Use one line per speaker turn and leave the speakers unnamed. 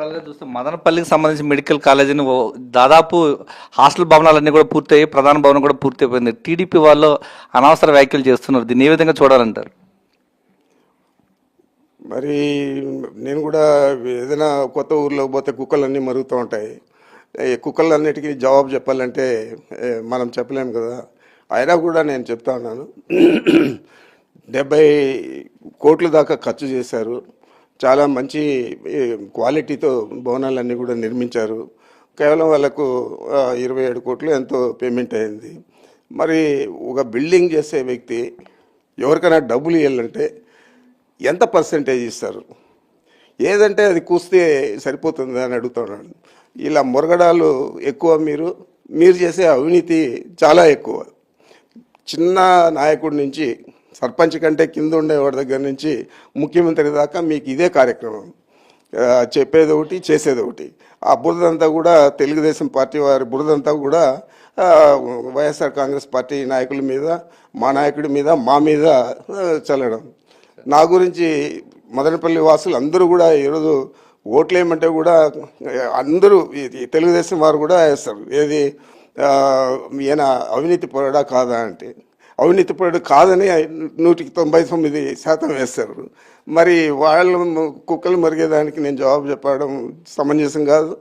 ఓవరాల్గా చూస్తే మదనపల్లికి సంబంధించి మెడికల్ కాలేజీని ఓ- దాదాపు హాస్టల్ భవనాలన్నీ కూడా పూర్తయ్యి ప్రధాన భవనం కూడా పూర్తి అయిపోయింది టీడీపీ వాళ్ళు అనవసర వ్యాఖ్యలు చేస్తున్నారు. దీన్ని ఏ విధంగా చూడాలంటారు?
మరి నేను కూడా ఏదైనా కొత్త ఊర్లో పోతే కుక్కలన్నీ మరుగుతూ ఉంటాయి. కుక్కలన్నిటికీ జవాబు చెప్పాలంటే మనం చెప్పలేము కదా. అయినా కూడా నేను చెప్తా ఉన్నాను. డెబ్బై కోట్ల దాకా ఖర్చు చేశారు. చాలా మంచి క్వాలిటీతో భవనాలన్నీ కూడా నిర్మించారు. కేవలం వాళ్ళకు ఇరవై ఏడు కోట్లు ఎంతో పేమెంట్ అయింది. మరి ఒక బిల్డింగ్ చేసే వ్యక్తి ఎవరికైనా డబ్బులు ఇవ్వాలంటే ఎంత పర్సంటేజ్ ఇస్తారు? ఏదంటే అది కూస్తే సరిపోతుంది అని అడుగుతున్నాను ఇలా మురగడాలు ఎక్కువ మీరు మీరు చేసే అవినీతి చాలా ఎక్కువ. చిన్న నాయకుడి నుంచి సర్పంచ్ కంటే కింద ఉండేవాడి దగ్గర నుంచి ముఖ్యమంత్రి దాకా మీకు ఇదే కార్యక్రమం. చెప్పేది ఒకటి చేసేది ఒకటి. ఆ బురదంతా కూడా తెలుగుదేశం పార్టీ వారి బురదంతా కూడా వైఎస్ఆర్ కాంగ్రెస్ పార్టీ నాయకుల మీద మా నాయకుడి మీద మా మీద చల్లడం. నా గురించి మదనపల్లి వాసులు అందరూ కూడా ఈరోజు ఓట్లు వేయమంటే కూడా అందరూ తెలుగుదేశం వారు కూడా వేస్తారు. ఏది ఈయన అవినీతి పోరాడా కాదా అంటే. అవినీతిపరుడు కాదని నూటికి తొంభై తొమ్మిది శాతం వేస్తారు. మరి వాళ్ళ కుక్కలు మరిగేదానికి నేను జవాబు చెప్పడం సమంజసం కాదు.